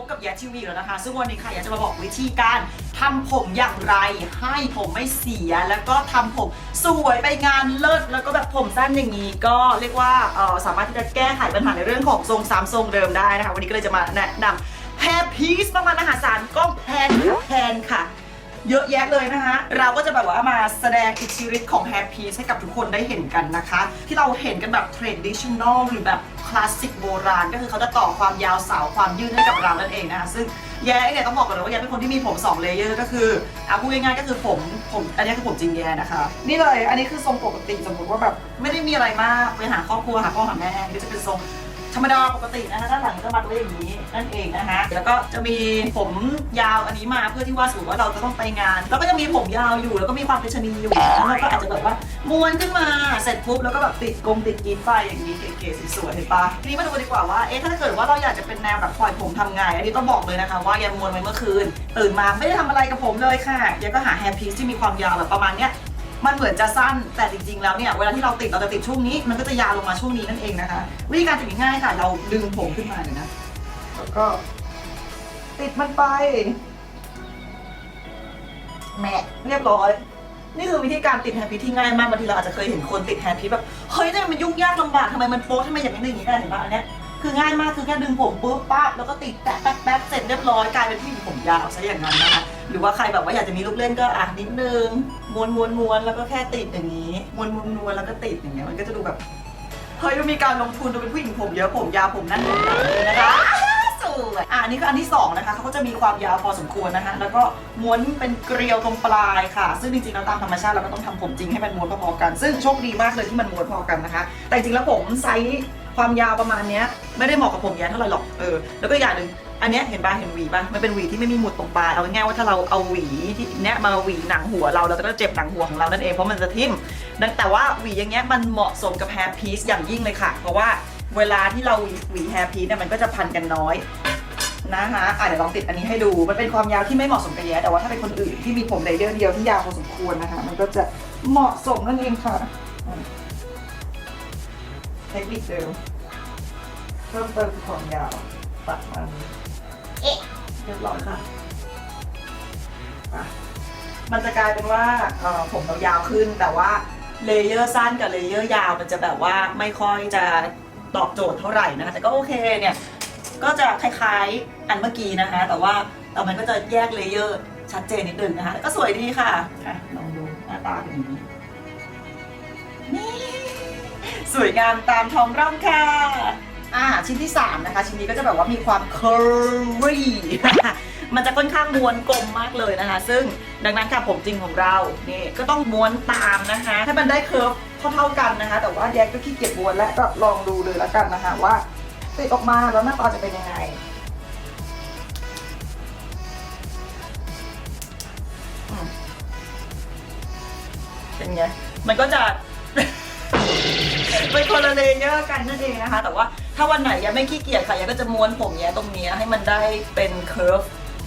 บกับแยาทีวีแล้วนะคะ ซึ่งวันนี้ค่ะอยากจะมาบอกวิธีการทำผมอย่างไร ให้ผมไม่เสีย แล้วก็ทำผมสวยไปงานเลิศแล้วก็แบบผมสั้นอย่างนี้ ก็เรียกว่าเอ่อสามารถที่จะแก้ไขปัญหาในเรื่องของทรงสามทรงเดิมได้นะคะ วันนี้ก็เลยจะมาแนะนำแฮร์พีซประมาณมหาศารกล้องแพนแพนค่ะ เยอะแยะเลยนะคะ เราก็จะแบบว่ามาแสดงอิทธิฤทธิ์ของแฮร์พีซให้กับทุกคนได้เห็นกันนะคะ ที่เราเห็นกันแบบ traditional หรือแบบคลาสสิกโบราณ ก็คือเขาจะต่อความยาวสาวความยืดให้กับเรานั่นเองนะคะซึ่งแย้เนี่ยต้องบอกก่อนเลยว่าแย้เป็นคนที่มีผม2เลเยอร์ก็คืออะพูดง่ายๆก็คือผมผมอันนี้คือผมจริงแย้นะคะ นี่เลยอันนี้คือทรงปกติสมมติว่าแบบไม่ได้มีอะไรมากไปหาครอบครัวหาพ่อหาแม่ก็จะเป็นทรง รรมดาปกตินะคะด้านหลังก็มัดไว้อย่างนี้นั่นเองนะคะแล้วก็จะมีผมยาวอันนี้มาเพื่อที่ว่าสมมติว่าเราจะต้องไปงาน แล้วก็จะมีผมยาวอยู่ แล้วก็มีความเป็นชนีอยู่แล้วเราก็อาจจะแบบว่าม้วนขึ้นมาเสร็จปุ๊บแล้วก็แบบติดกลมติดกีนไฟอย่างนี้เก๋ๆสวยๆเห็นปะทีนี้มาดูกันดีกว่าว่าเอ๊ะถ้าเกิดว่าเราอยากจะเป็นแนวแบบปล่อยผมทำไงอันนี้ต้องบอกเลยนะคะ ว่ายังม้วนไว้เมื่อคืน ตื่นมาไม่ได้ทำอะไรกับผมเลยค่ะยังก็หาแฮร์พีซที่มีความยาวแบบประมาณเนี้ย มันเหมือนจะสั้นแต่จริงๆแล้วเนี่ยเวลาที่เราติดเราจะติดช่วงนี้ มันก็จะยาวลงมาช่วงนี้นั่นเองนะคะ วิธีการติดง่ายๆค่ะ เราดึงผมขึ้นมาเลยนะแล้วก็ ติดมันไปแมะเรียบร้อย นี่คือวิธีการติดแฮร์พีที่ง่ายมากบางทีเราอาจจะเคยเห็นคนติดแฮร์พีแบบเฮ้ยทำไมมันยุ่งยากลำบากทำไมมันโป๊ะทำไมอย่างนี้อย่างนี้ได้เห็นปะอันเนี้ย คือง่ายมากคือแค่ดึงผมปุ๊บปั๊บแล้วก็ติดแป๊บแป๊บแป๊บเสร็จเรียบร้อยกลายเป็นผู้หญิงผมยาวซะอย่างนั้นนะคะหรือว่าใครแบบว่าอยากจะมีลูกเล่นก็อะนิดนึงม้วนม้วนม้วนแล้วก็แค่ติดอย่างนี้ม้วนม้วนม้วนแล้วก็ติดอย่างเงี้ยมันก็จะดูแบบเฮ้ยมันมีการลงทุนดูเป็นผู้หญิงผมเยอะผมยาวผมนั่นผมหนาเลยนะคะสวยอะอันนี้ก็อันที่สองนะคะเขาก็จะมีความยาวพอสมควรนะคะแล้วก็ม้วนเป็นเกลียวตรงปลายค่ะ ซึ่งจริงๆแล้วตามธรรมชาติเราก็ต้องทำผมจริงให้มันม้วนพอๆกัน ซึ่งโชคดีมากเลยที่มันม้วนพอกันนะคะ แต่จริงๆแล้วผมไซส์ ความยาวประมาณเนี้ยไม่ได้เหมาะกับผมแย้เท่าไหร่หรอกเออแล้วก็อย่างหนึ่งอันเนี้ยเห็นปะเห็นหวีป่ะมันเป็นหวีที่ไม่มีหมุดตรงปลายเอาง่ายๆว่าถ้าเราเอาหวีที่เนี้ยมาหวีหนังหัวเราเราจะเจ็บหนังหัวของเรานั่นเองเพราะมันจะทิ่มดังแต่ว่าหวีอย่างเงี้ยมันเหมาะสมกับแฮร์พีซอย่างยิ่งเลยค่ะ เพราะว่าเวลาที่เราหวีแฮร์พีซเนี่ยมันก็จะพันกันน้อยนะคะอะเดี๋ยวลองติดอันนี้ให้ดู มันเป็นความยาวที่ไม่เหมาะสมกับแย้แต่ว่าถ้าเป็นคนอื่นที่มีผมเลเยอร์เดียวที่ยาวพอสมควรนะคะ มันก็จะเหมาะสมนั่นเองค่ะ คนิคเดิมเพิ่มเติมคือความยาวตัดมันเอ๊ะเรียบร้อยค่ะอะมันจะกลายเป็นว่าเอ่อผมเรายาวขึ้นแต่ว่าเลเยอร์สั้นกับเลเยอร์ยาว มันจะแบบว่าไม่ค่อยจะตอบโจทย์เท่าไหร่นะคะแต่ก็โอเคเนี่ยก็จะคล้ายๆอันเมื่อกี้นะคะ แต่ว่าแต่มันก็จะแยกเลเยอร์ชัดเจนนิดนึงนะคะแต่ก็สวยดีค่ะค่ะลองดูหน้าตาเป็นอย่างนี้นี่ สวยงามตามท้องร่องค่ะอ่าชิ้นที่ 3 นะคะ ชิ้นนี้ก็จะแบบว่ามีความ curvy มันจะค่อนข้างม้วนกลมมากเลยนะคะ ซึ่งดังนั้นค่ะผมจริงของเรานี่ก็ต้องม้วนตามนะคะให้มันได้เคิร์ฟเท่าๆกันนะคะ แต่ว่าแยกก็ขี้เกียจม้วนและก็ลองดูเลยแล้วกันนะคะว่าติดออกมาแล้วหน้าตาจะเป็นยังไงอืมเป็นไงมันก็จะ เป็นคนละเลเยอร์กันนั่นเองนะคะ แต่ว่าถ้าวันไหนยังไม่ขี้เกียจค่ะยังก็จะม้วนผมเนี้ยตรงเนี้ยให้มันได้เป็นเคิร์ฟ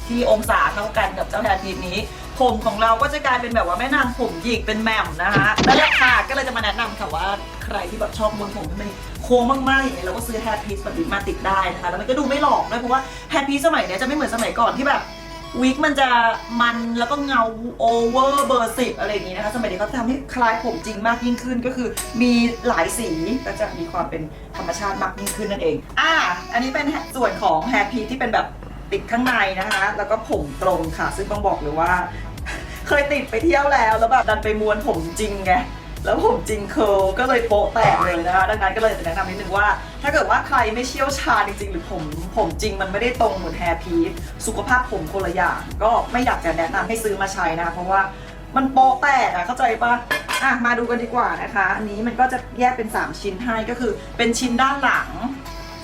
ที่องศาเท่ากันกับเจ้าแทนทีนี้ ผมของเราก็จะกลายเป็นแบบว่าแม่นางผมหยิกเป็นแหม่มนะคะนั่นแหละค่ะก็เลยจะมาแนะนำค่ะว่าใครที่แบบชอบม้วนผมที่มันโค้งมากๆอย่างนี้ยเราก็ซื้อแฮร์พีซแบบนี้มาติดได้นะคะแล้วมันก็ดูไม่หลอกด้วยเพราะว่าแฮร์พีซสมัยเนี้ยจะไม่เหมือนสมัยก่อนที่แบบ วิกมันจะมันแล้วก็เงาโอเวอร์เบอร์สิบอะไรอย่างนี้นะคะ สมัยนี้เขาทำให้คล้ายผมจริงมากยิ่งขึ้นก็คือมีหลายสีก็จะมีความเป็นธรรมชาติมากยิ่งขึ้นนั่นเอง อ่า อันนี้เป็นส่วนของแฮร์พีที่เป็นแบบติดข้างในนะคะ แล้วก็ผมตรงค่ะ ซึ่งต้องบอกเลยว่า เคยติดไปเที่ยวแล้วแล้วแบบดันไปม้วนผมจริงไง แล้วผมจริงเคิลก็เลยโป๊ะแตกเลยนะคะ ดังนั้นก็เลยจะแนะนำนิดนึงว่า ถ้าเกิดว่าใครไม่เชี่ยวชาญจริงๆ หรือผมผมจริงมันไม่ได้ตรงเหมือนแฮร์พีสุขภาพผมคนละอย่าง ก็ไม่อยากจะแนะนำให้ซื้อมาใช้นะคะเพราะว่ามันโป๊ะแตกอะเข้าใจปะอะมาดูกันดีกว่านะคะ อันนี้มันก็จะแยกเป็น 3 ชิ้นให้ก็คือเป็นชิ้นด้านหลัง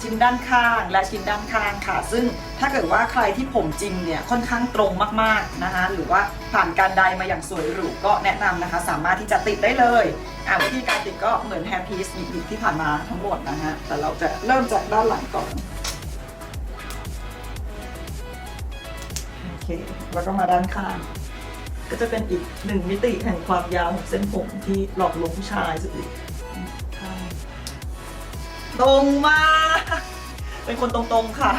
ชิ้นด้านข้างและชิ้นด้านข้างค่ะ ซึ่งถ้าเกิดว่าใครที่ผมจริงเนี่ยค่อนข้างตรงมากๆนะคะ หรือว่าผ่านการไดมาอย่างสวยหรูก็แนะนำนะคะ สามารถที่จะติดได้เลยอะวิธีการติดก็เหมือนแฮร์พีซหยิบๆที่ผ่านมาทั้งหมดนะฮะแต่เราจะเริ่มจากด้านหลังก่อนโอเคแล้วก็มาด้านข้างก็จะเป็นอีกหนึ่งมิติแห่งความยาวของเส้นผมที่หลอกลวงผู้ชายสุดฤทธิ์ ตรงมาก เป็นคนตรงๆค่ะ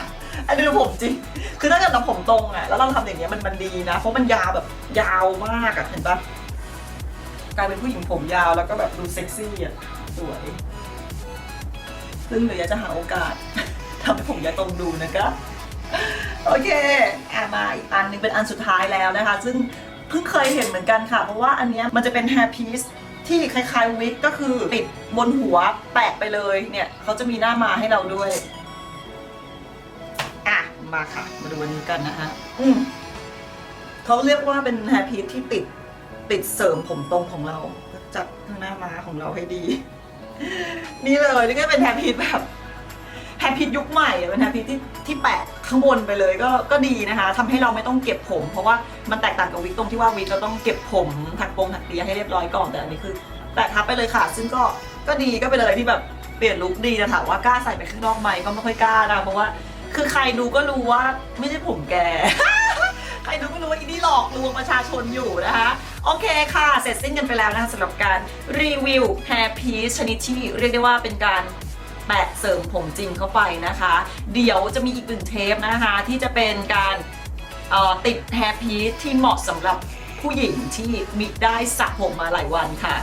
อันนี้ผมจริง คือถ้าเกิดเราผมตรงอะแล้วเราทำอย่างเงี้ยมันมันดีนะ เพราะมันยาวแบบยาวมากอะเห็นปะกลายเป็นผู้หญิงผมยาวแล้วก็แบบดูเซ็กซี่อะสวย ซึ่งเดี๋ยวจะหาโอกาสทำให้ผมยาวตรงดูนะคะโอเคอะมาอีกอันหนึงเป็นอันสุดท้ายแล้วนะคะ ซึ่งเพิ่งเคยเห็นเหมือนกันค่ะ เพราะว่าอันเนี้ยมันจะเป็น hair piece ที่คล้ายๆวิกก็คือติดบนหัวแปะไปเลยเนี่ยเขาจะมีหน้ามาให้เราด้วย อะ มาค่ะ มาดูอันนี้กันนะคะอืมเขาเรียกว่าเป็น hair piece ที่ติดติดเสริมผมตรงของเรา จับข้างหน้ามาของเราให้ดี นี่เลยนี่ก็เป็น hair piece แบบ แฮปปี้ยุคใหม่เป็นแฮปปี้ที่ที่แปะข้างบนไปเลยก็ก็ดีนะคะทำให้เราไม่ต้องเก็บผม เพราะว่ามันแตกต่างกับวิกตรงที่ว่าวิกเราต้องเก็บผมถักปงถักเปียให้เรียบร้อยก่อนแต่อันนี้คือ แปะทับไปเลยค่ะ ซึ่งก็ก็ดีก็เป็นอะไรที่แบบเปลี่ยนลุคดีแต่ถามว่ากล้าใส่ไปข้างนอกไหมก็ไม่ค่อยกล้านะเพราะว่าคือใครดูก็รู้ว่าไม่ใช่ผมแก ใครดูก็รู้ว่าอีนี่หลอกลวงประชาชนอยู่นะคะ โอเคค่ะ เสร็จสิ้นกันไปแล้วนะคะสำหรับการรีวิว hair piece ชนิดที่เรียกได้ว่าเป็นการ แปะเสริมผมจริงเข้าไปนะคะ เดี๋ยวจะมีอีกหนึ่งเทปนะคะ ที่จะเป็นการติดแฮร์พีซที่เหมาะสำหรับผู้หญิงที่มิได้สระผมมาหลายวันค่ะ